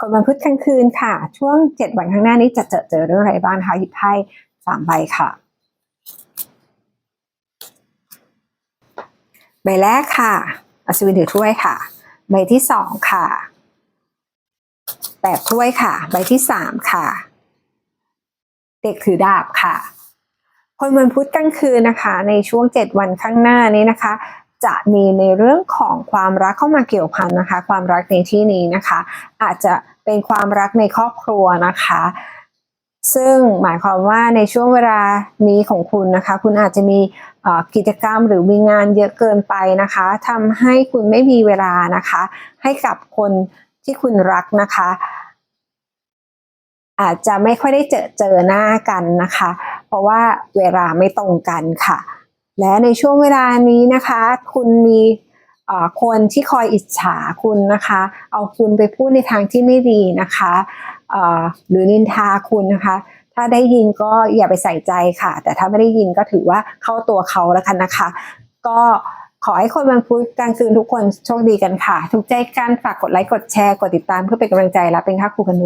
คนวันพุธกลางคืนค่ะ ช่วงเจ็ดวันข้างหน้านี้จะเจอเจอเรื่องอะไรบ้างคะหยิบไพ่สามใบค่ะ ใบแรกค่ะ อัศวินถือถ้วยค่ะ ใบที่สองค่ะแปดถ้วยค่ะ ใบที่สามค่ะ เด็กถือดาบค่ะคนวันพุธกลางคืนนะคะ ในช่วงเจ็ดวันข้างหน้านี้นะคะ จะมีในเรื่องของความรักเข้ามาเกี่ยวพันนะคะ ความรักในที่นี้นะคะ อาจจะเป็นความรักในครอบครัวนะคะ ซึ่งหมายความว่าในช่วงเวลานี้ของคุณนะคะ คุณอาจจะมีกิจกรรมหรือมีงานเยอะเกินไปนะคะทำให้คุณไม่มีเวลานะคะ ให้กับคนที่คุณรักนะคะ อาจจะไม่ค่อยได้เจอเจอหน้ากันนะคะ เพราะว่าเวลาไม่ตรงกันค่ะ และในช่วงเวลานี้นะคะ คุณมีคนที่คอยอิจฉาคุณนะคะ เอาคุณไปพูดในทางที่ไม่ดีนะคะหรือนินทาคุณนะคะ ถ้าได้ยินก็อย่าไปใส่ใจค่ะ แต่ถ้าไม่ได้ยินก็ถือว่าเข้าตัวเขาแล้วกันนะคะ ก็ขอให้คนวันพุธกลางคืนทุกคนโชคดีกันค่ะ ถูกใจกันฝากกดไลค์กดแชร์กดติดตามเพื่อเป็นกำลังใจและเป็นค่าครูกันด้วย